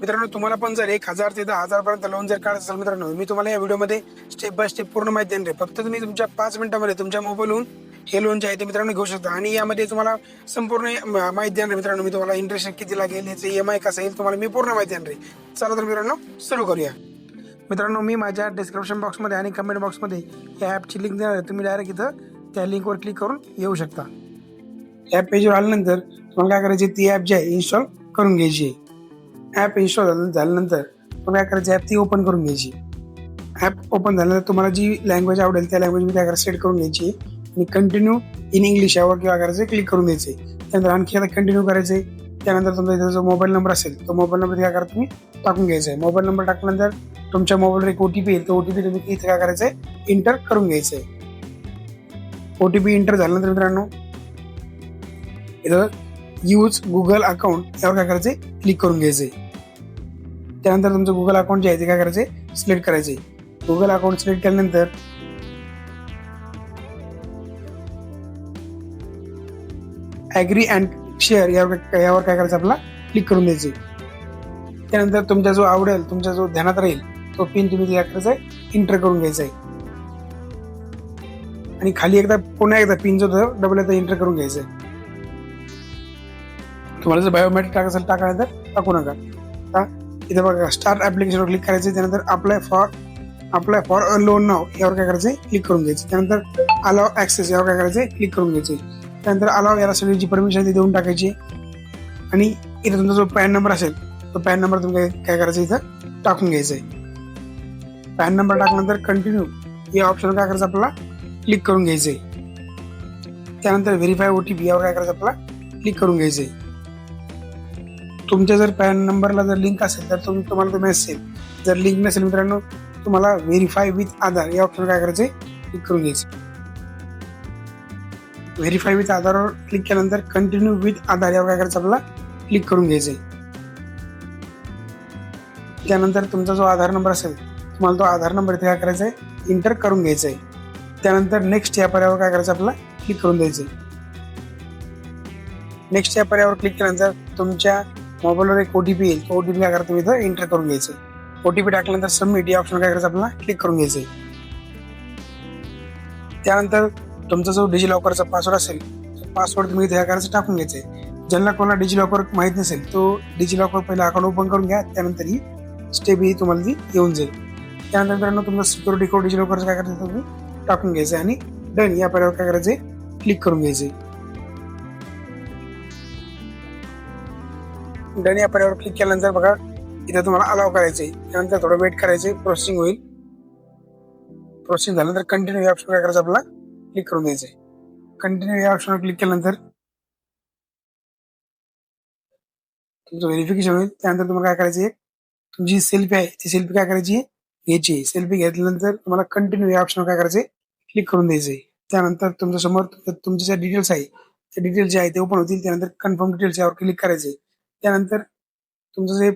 मित्रांनो तुम्हाला पण जर एक हजार ते दहा हजार पर्यंत लोन जर काढत असेल मित्रांनो मी तुम्हाला या व्हिडिओमध्ये स्टेप बाय स्टेप पूर्ण माहिती देणार आहे. फक्त तुम्ही तुमच्या पाच मिनिटामध्ये तुमच्या मोबाईलहून हे लोन जे आहे ते मित्रांनो घेऊ शकता. आणि यामध्ये तुम्हाला संपूर्ण माहिती देणार आहे मित्रांनो मी तुम्हाला इंटरेस्ट किती लागेल याचं ई एम आय कसं येईल तुम्हाला मी पूर्ण माहिती देणार आहे. चला तर मित्रांनो सुरू करूया. मित्रांनो मी माझ्या डिस्क्रिप्शन बॉक्समध्ये आणि कमेंट बॉक्समध्ये या ॲपची लिंक देणार आहे. तुम्ही डायरेक्ट इथं त्या लिंकवर क्लिक करून येऊ शकता. ॲप पेजवर आल्यानंतर तुम्हाला काय करायची ती ॲप जी आहे इन्स्टॉल करून घ्यायची आहे. ॲप इन्स्टॉल झालं झाल्यानंतर तुम्ही काय करायची ॲप ती ओपन करून घ्यायची. ॲप ओपन झाल्यानंतर तुम्हाला जी लँग्वेज आवडेल त्या लँग्वेजमध्ये काय करायचं सेट करून घ्यायची आहे आणि कंटिन्यू इन इंग्लिश यावर किंवा करायचं क्लिक करून द्यायचे त्यानंतर आणखी आता कंटिन्यू करायचे त्यानंतर तुमचा इथं जो मोबाईल नंबर असेल तो मोबाईल नंबर काय करा तुम्ही? टाकून घ्यायचा आहे मोबाईल नंबर टाकल्यानंतर तुमच्या मोबाईलवर एक ओ टी पी येईल. तो ओ टी पी तुम्ही इथे काय करायचं आहे इंटर करून घ्यायचं आहे ओ टी पी इंटर झाल्यानंतर मित्रांनो इथं यूज गुगल अकाउंट यावर काय करायचं क्लिक करून घ्यायचं आहे त्यानंतर तुमचं गुगल अकाउंट जे आहे ते काय करायचे सिलेक्ट करायचे गुगल अकाउंट सिलेक्ट केल्यानंतर ॲग्री अँड शेअर यावर यावर काय करायचं आपला क्लिक करून द्यायचे त्यानंतर तुमचा जो आवडेल तुमचा जो ध्यानात राहील तो पिन तुम्ही काय करायचा आहे. इंटर करून घ्यायचा आहे. आणि खाली एकदा पुन्हा एकदा पिन जो डबल एकदा इंटर करून घ्यायचं आहे. तुम्हाला जर बायोमेट्रिक टाकायचं असेल टाकायचं टाकू नका. इथे बघा स्टार्ट ऍप्लिकेशनवर क्लिक करायचं त्यानंतर apply for apply for a loan नाव यावर काय करायचं क्लिक करून घ्यायचं. त्यानंतर अलाव ऍक्सेस यावर काय करायचं क्लिक करून घ्यायचं त्यानंतर अलाव याला सगळी जी परमिशन ती देऊन टाकायची. आणि इथे तुमचा जो पॅन नंबर असेल तो पॅन नंबर तुम्ही काय- करायचं इथं? टाकून घ्यायचं आहे पॅन नंबर टाकल्यानंतर कंटिन्यू या ऑप्शन काय करायचं आपल्याला? क्लिक करून घ्यायचंय. त्यानंतर व्हेरीफाय ओ टी पी यावर काय करायचं आपल्याला? क्लिक करून घ्यायचंय. तुमच्या जर पॅन नंबरला जर लिंक असेल तर तुम्ही तुम्हाला तो मेसेज जर लिंक नसेल मित्रांनो तुम्हाला व्हेरीफाय विथ आधार या ऑप्शन काय करायचंय? क्लिक करून घ्यायचं व्हेरीफाय विथ आधारवर क्लिक केल्यानंतर कंटिन्यू विथ आधार यावर काय करायचं आपल्याला? क्लिक करून घ्यायचंय. त्यानंतर तुमचा जो आधार नंबर असेल तुम्हाला तो आधार नंबर इथे काय करायचा आहे इंटर करून घ्यायचा आहे त्यानंतर नेक्स्ट या पर्यावर काय करायचं आपल्याला? क्लिक करून द्यायचं नेक्स्ट या पर्यावर क्लिक केल्यानंतर तुमच्या मोबाईलवर एक ओटीपी येईल. तो ओटीपी काय करा तुम्ही इथं एंटर करून घ्यायचं. ओटीपी टाकल्यानंतर सबमिट या ऑप्शन काय करायचं आपल्याला? क्लिक करून घ्यायचं. त्यानंतर तुमचा जो डिजी लॉकरचा पासवर्ड असेल पासवर्ड तुम्ही इथे करायचं टाकून घ्यायचं ज्यांना कोणाला डिजी लॉकर माहीत नसेल तो डिजी लॉकर पहिला अकाउंट ओपन करून घ्या. त्यानंतर ही स्टेप ही तुम्हाला ती येऊन जाईल. त्यानंतर मित्रांनो तुमचं सिक्युरिटी कोड डिजी लॉकरचं काय करायचं तुम्ही? टाकून घ्यायचं आणि डन या पर्यावर काय करायचं क्लिक करून घ्यायचंय. डन या पर्यावर क्लिक केल्यानंतर बघा इथं तुम्हाला अलाव आहे त्यानंतर थोडं वेट करायचंय. प्रोसेसिंग होईल. प्रोसेसिंग झाल्यानंतर कंटिन्यू या ऑप्शन काय करायचं आपल्याला क्लिक करून द्यायचंय. कंटिन्यू या ऑप्शनवर क्लिक केल्यानंतर तुमचं व्हेरिफिकेशन होईल. त्यानंतर तुम्हाला काय करायचं आहे तुमची सेल्फी आहे ती सेल्फी काय करायची? आहे घ्यायची आहे. सेल्फी घेतल्यानंतर तुम्हाला कंटिन्यू या ऑप्शनवर काय करायचं क्लिक करून द्यायचं आहे त्यानंतर तुमच्यासमोर तुमचे ज्या डिटेल्स आहे ते डिटेल्स जे आहे ते ओपन होतील. त्यानंतर कन्फर्म डिटेल्स यावर क्लिक करायचे त्यानंतर तुमचं जे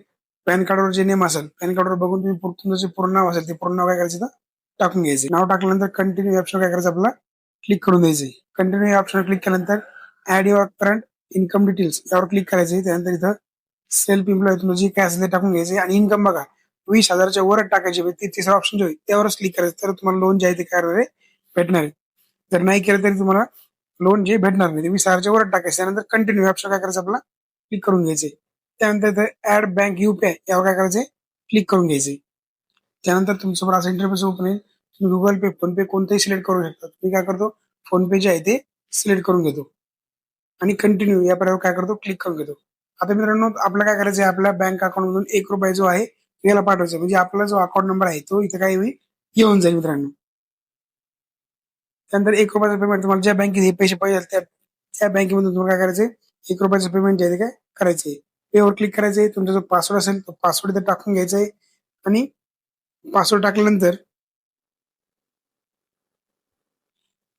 पॅन कार्डवर जे नेम असेल पॅन कार्डवर बघून तुम्ही तुमचं जे पूर्ण नाव असेल ते पूर्ण नाव काय करायचं टाकून घ्यायचं. नाव टाकल्यानंतर कंटिन्यू ऑप्शन काय करायचं आपल्याला? क्लिक करून द्यायचं. कंटिन्यू ऑप्शन क्लिक केल्यानंतर add your current income details यावर क्लिक करायचे. त्यानंतर इथं सेल्फ एम्प्लॉय तुमचं जे काय असेल ते टाकून घ्यायचे. आणि इन्कम बघा वीस हजारच्या वर टाकायचे ते तिसरा ऑप्शन जो आहे त्यावरच क्लिक करायचं. तर तुम्हाला लोन जे आहे ते काय होणार भेटणार आहे. जर नाही केलं तरी तुम्हाला लोन जे भेटणार नाही वीस हजारच्या वर टाकायचं. त्यानंतर कंटिन्यू ऑप्शन काय करायचं आपला क्लिक करून घ्यायचे. त्यानंतर इथं ऍड बँक युपीआय यावर काय करायचे? क्लिक करून घ्यायचे. त्यानंतर तुमच्यावर असं इंटरफेस ओपन आहे. तुम्ही गुगल पे फोन पे कोणतेही सिलेक्ट करू शकता. तुम्ही काय करतो? फोन पे जे आहे ते सिलेक्ट करून घेतो. आणि कंटिन्यू या पर्यावर काय करतो? क्लिक करून घेतो. आता मित्रांनो आपलं काय करायचं आहे? आपल्या बँक अकाउंट मधून एक रुपया जो आहे याला पाठवायचा म्हणजे आपला जो अकाउंट नंबर आहे तो इथे काय होईल? येऊन जाईल मित्रांनो. त्यानंतर एक रुपयाचं पेमेंट तुम्हाला ज्या बँकेत हे पैसे पाहिजे त्या त्या बँकेमधून तुम्हाला काय करायचं एक रुपयाचं पेमेंट जे आहे ते काय? करायचंय. पेवर क्लिक करायचंय तुमचा जो पासवर्ड असेल तो पासवर्ड इथे टाकून घ्यायचा आहे आणि पासवर्ड टाकल्यानंतर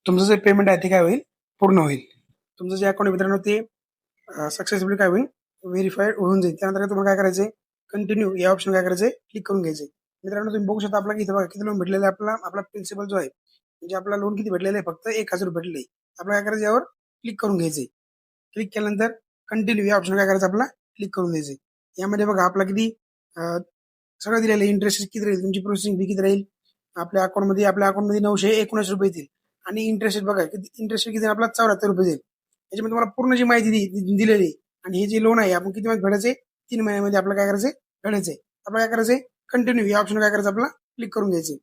तुमचं जे पेमेंट आहे ते काय होईल? पूर्ण होईल. तुमचं जे अकाउंट मित्रांनो ते सक्सेसफुली काय होईल? व्हेरीफाईड होऊन जाईल. त्यानंतर तुम्हाला काय करायचंय? कंटिन्यू या ऑप्शन काय करायचंय? क्लिक करून घ्यायचंय. मित्रांनो तुम्ही बघू शकता आपला इथे बघा किती लोन भेटलेलं आहे आपला आपला प्रिन्सिपल जो आहे म्हणजे आपला लोन किती भेटलेलं आहे फक्त एक हजार रुपये भेटले आपल्याला काय करायचं यावर क्लिक करून घ्यायचंय. क्लिक केल्यानंतर कंटिन्यू या ऑप्शन काय करायचं आपला क्लिक करून द्यायचं यामध्ये बघा आपला किती सगळं दिलेलं आहे. इंटरेस्ट किती राहील? तुमची प्रोसेसिंग फी किती राहील? आपल्या अकाउंटमध्ये आपल्या अकाउंटमध्ये नऊशे एकोणीस रुपये येतील. आणि इंटरेस्ट बघा किती इंटरेस्ट किती आपला चौऱ्याहत्तर रुपये येईल. याच्यामध्ये तुम्हाला पूर्ण जी माहिती दिलेली आहे. आणि हे जे लोन आहे आपण किती महिन्यात फेडायचे तीन महिन्यामध्ये आपल्याला काय करायचंय? फेडायचंय आपल्याला काय करायचंय? कंटिन्यू या ऑप्शन काय करायचं आपला क्लिक करून घ्यायचे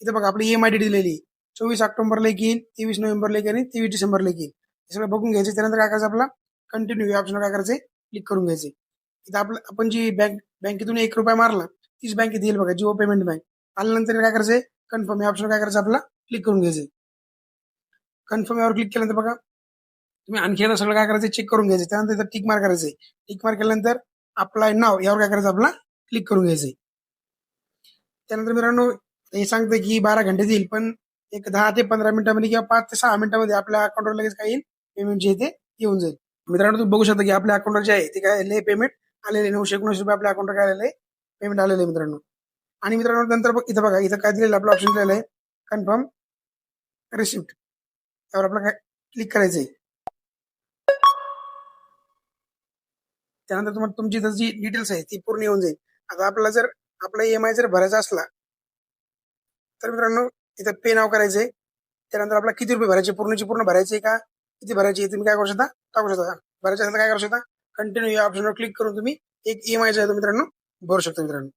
इथं बघा आपली एम आय डी दिलेली चोवीस ऑक्टोबरला एक येईल तेवीस नोव्हेंबरला एक आणि तेवीस डिसेंबरला एक येईल. हे सगळं बघून घ्यायचं. त्यानंतर काय करायचं आपला कंटिन्यू या ऑप्शन काय करायचंय? क्लिक करून घ्यायचे इथं आपलं आपण जी बँक बँकेतून एक रुपया मारला तीच बँकेत येईल बघा जिओ पेमेंट बँक आल्यानंतर काय करायचंय? कन्फर्म या ऑप्शन काय करायचं आपला? क्लिक करून घ्यायचे कन्फर्म यावर क्लिक केल्यानंतर बघा तुम्ही आणखी एकदा सगळं काय करायचं चेक करून घ्यायचं त्यानंतर इथं टिक मार्क करायचंय. टिक मार्क केल्यानंतर अप्लाय नाव यावर काय करायचं आपला? क्लिक करून घ्यायचंय. त्यानंतर मित्रांनो हे सांगतं की बारा घंटे येईल पण एक दहा ते पंधरा मिनिटांमध्ये किंवा पाच ते सहा मिनिटांमध्ये आपल्या अकाउंटवर लगेच काय येईल? पेमेंट जे येऊन जाईल. मित्रांनो तुम्ही बघू शकता की आपल्या अकाउंटवर जे आहे ते काय आलेले पेमेंट आलेले नऊशे एकोणीस रुपये आपल्या अकाउंटवर काय आलेले पेमेंट आलेले आहे मित्रांनो. आणि मित्रांनो नंतर बघ इथं बघा इथं काय दिलेलं आपलं ऑप्शन दिलेलं आहे. कन्फर्म रिसिप्ट त्यावर आपलं काय क्लिक करायचं आहे. त्यानंतर तुम्हाला तुमची इथं जी डिटेल्स आहे ती पूर्ण येऊन जाईल. आता आपल्याला जर आपला ईएमआय जर भरायचा असला तर मित्रांनो इथं पे नाव करायचंय त्यानंतर आपला किती रुपये भरायचे? पूर्णची पूर्ण भरायचे का? किती भरायचे तुम्ही काय करू शकता? टाकू शकता. बऱ्याच काय करू शकता? कंटिन्यू या ऑप्शनवर क्लिक करून तुम्ही एक ईएमआय जो आहे मित्रांनो भरू शकता मित्रांनो.